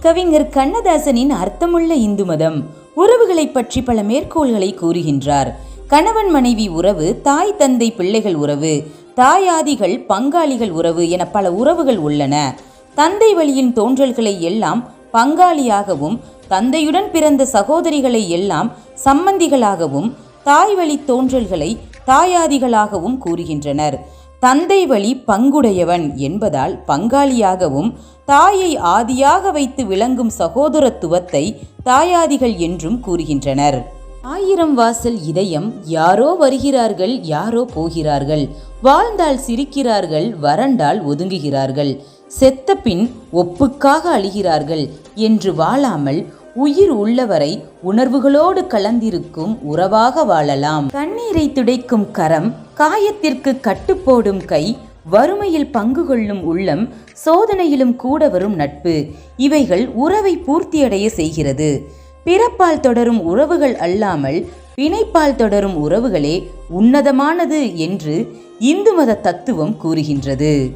கவிஞர் கண்ணதாசனின் அர்த்தமுள்ள இந்து மதம். உறவுகளை பற்றி பல மேற்கோள்களை கூறுகின்றார். கணவன் மனைவி உறவு தாய் தந்தை பிள்ளைகள் உறவு தாயாதிகள் பங்காளிகள் உறவு என பல உறவுகள் உள்ளன. தந்தை வழியின் தோன்றல்களை எல்லாம் பங்காளியாகவும் தந்தையுடன் பிறந்த சகோதரிகளை எல்லாம் சம்மந்திகளாகவும் தாய் வழி தோன்றல்களை தாயாதிகளாகவும் கூறுகின்றனர். தந்தை வழி பங்குடையவன் என்பதால் பங்காளியாகவும் தாயை ஆதியாக வைத்து விளங்கும் சகோதரத்துவத்தை தாயாதிகள் என்றும் கூறுகின்றனர். ஆயிரம் வாசல் இதயம் யாரோ வருகிறார்கள் யாரோ போகிறார்கள். வாழ்ந்தால் சிரிக்கிறார்கள் வறண்டால் ஒதுங்குகிறார்கள். செத்த பின் ஒப்புக்காக அழுகிறார்கள் என்று வாழாமல் உயிர் உள்ளவரை உணர்வுகளோடு கலந்திருக்கும் உறவாக வாழலாம். கண்ணீரை துடைக்கும் கரம் காயத்திற்கு கட்டுப்போடும் கை வறுமையில் பங்கு கொள்ளும் உள்ளம் சோதனையிலும் கூட வரும் நட்பு இவைகள் உறவை பூர்த்தியடைய செய்கிறது. பிறப்பால் தொடரும் உறவுகள் அல்லாமல் பிணைப்பால் தொடரும் உறவுகளே உன்னதமானது என்று இந்து மத தத்துவம் கூறுகின்றது.